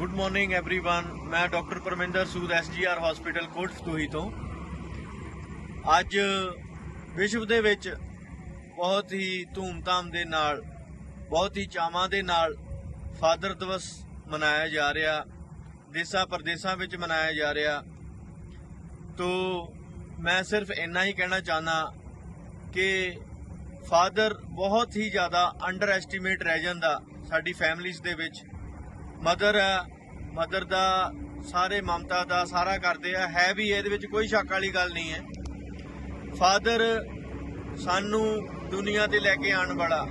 Good morning everyone ਮੈਂ doctor Parminder Sood SGR hospital Kotfatuhi ਤੋਂ ਅੱਜ ਵਿਸ਼ਵ ਦੇ ਵਿੱਚ ਬਹੁਤ ਹੀ ਧੂਮਧਾਮ ਦੇ ਨਾਲ ਬਹੁਤ ਹੀ ਚਾਵਾਂ ਦੇ ਨਾਲ ਫਾਦਰ ਦਿਵਸ ਮਨਾਇਆ ਜਾ ਰਿਹਾ ਦੇਸਾਂ ਪ੍ਰਦੇਸਾਂ ਵਿੱਚ ਮਨਾਇਆ ਜਾ ਰਿਹਾ ਤੋ ਮੈਂ ਸਿਰਫ ਇੰਨਾ ਹੀ ਕਹਿਣਾ ਚਾਹਨਾ ਕਿ ਫਾਦਰ ਬਹੁਤ ਹੀ ਜ਼ਿਆਦਾ ਅੰਡਰ ਐਸਟੀਮੇਟ ਰਹਿ ਜਾਂਦਾ ਸਾਡੀ ਫੈਮਿਲੀਜ਼ ਦੇ ਵਿੱਚ ਮਦਰ ਹੈ ਮਦਰ ਦਾ ਸਾਰੇ ਮਮਤਾ ਦਾ ਸਾਰਾ ਕਰਦੇ ਆ। ਹੈ ਵੀ ਇਹਦੇ ਵਿੱਚ ਕੋਈ ਸ਼ੱਕ ਵਾਲੀ ਗੱਲ ਨਹੀਂ ਹੈ। ਫਾਦਰ ਸਾਨੂੰ ਦੁਨੀਆ ਤੇ ਲੈ ਕੇ ਆਉਣ ਵਾਲਾ।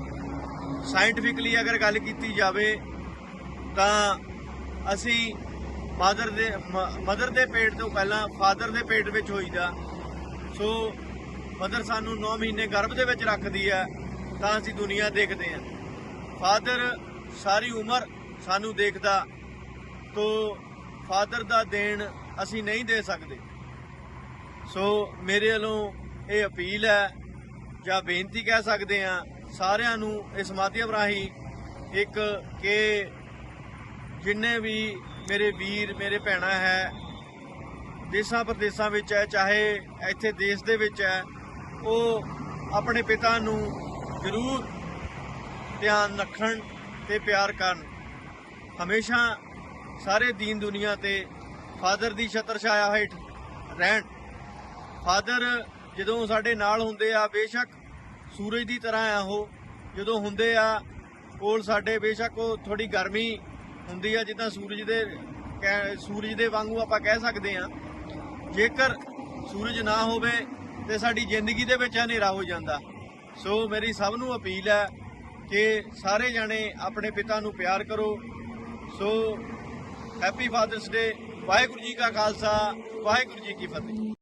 ਸਾਇੰਟੀਫਿਕਲੀ ਅਗਰ ਗੱਲ ਕੀਤੀ ਜਾਵੇ, ਤਾਂ ਅਸੀਂ ਫਾਦਰ ਦੇ ਮਦਰ ਦੇ ਪੇਟ ਤੋਂ ਪਹਿਲਾਂ ਫਾਦਰ ਦੇ ਪੇਟ ਵਿੱਚ ਹੋਈਦਾ। ਸੋ ਮਦਰ ਸਾਨੂੰ 9 ਮਹੀਨੇ ਗਰਭ ਦੇ ਵਿੱਚ ਰੱਖਦੀ ਹੈ, ਤਾਂ ਅਸੀਂ ਦੁਨੀਆ ਦੇਖਦੇ ਹਾਂ। ਫਾਦਰ ਸਾਰੀ ਉਮਰ ਸਾਨੂੰ ਦੇਖਦਾ ਤੋ ਫਾਦਰ ਦਾ ਦੇਣ ਅਸੀਂ ਨਹੀਂ ਦੇ ਸਕਦੇ। ਸੋ ਮੇਰੇ ਵੱਲੋਂ ਇਹ ਅਪੀਲ ਹੈ, ਜਾਂ ਬੇਨਤੀ ਕਹਿ ਸਕਦੇ ਆ ਸਾਰਿਆਂ ਨੂੰ ਇਸ ਮਾਧਿਅਮ ਰਾਹੀਂ ਇੱਕ ਕਿ ਜਿੰਨੇ ਵੀ ਮੇਰੇ ਵੀਰ, ਮੇਰੇ ਭੈਣਾਂ ਹੈ, ਦੇਸਾਂ ਪ੍ਰਦੇਸਾਂ ਵਿੱਚ ਹੈ, ਚਾਹੇ ਇੱਥੇ ਦੇਸ਼ ਦੇ ਵਿੱਚ ਹੈ, ਉਹ ਆਪਣੇ ਪਿਤਾ ਨੂੰ ਜ਼ਰੂਰ ਧਿਆਨ ਰੱਖਣ ਤੇ ਪਿਆਰ ਕਰਨ। ਹਮੇਸ਼ਾ ਸਾਰੇ ਦੀਨ ਦੁਨੀਆ ਤੇ ਫਾਦਰ ਦੀ ਛਤਰ ਛਾਇਆ ਹੇਠ ਰਹਿਣ। ਫਾਦਰ ਜਦੋਂ ਸਾਡੇ ਨਾਲ ਹੁੰਦੇ ਆ, ਬੇਸ਼ੱਕ ਸੂਰਜ ਦੀ ਤਰ੍ਹਾਂ ਆ ਉਹ। ਜਦੋਂ ਹੁੰਦੇ ਆ, ਕੋਲ ਸਾਡੇ ਬੇਸ਼ੱਕ ਉਹ ਥੋੜੀ ਗਰਮੀ ਹੁੰਦੀ ਆ, ਜਿੱਦਾਂ ਸੂਰਜ ਦੇ ਕਹਿ- ਸੂਰਜ ਦੇ ਵਾਂਗੂ ਆਪਾਂ ਕਹਿ ਸਕਦੇ ਆ। ਜੇਕਰ ਸੂਰਜ ਨਾ ਹੋਵੇ ਤੇ ਸਾਡੀ ਜ਼ਿੰਦਗੀ ਦੇ ਵਿੱਚ ਹਨੇਰਾ ਹੋ ਜਾਂਦਾ। ਸੋ ਮੇਰੀ ਸਭ ਨੂੰ ਅਪੀਲ ਹੈ ਕਿ ਸਾਰੇ ਜਾਣੇ ਆਪਣੇ ਪਿਤਾ ਨੂੰ ਪਿਆਰ ਕਰੋ so happy father's day Waheguru ji ਕਾ ਖਾਲਸਾ ਵਾਹਿਗੁਰੂ ਜੀ ਕੀ ਫਤਿਹ।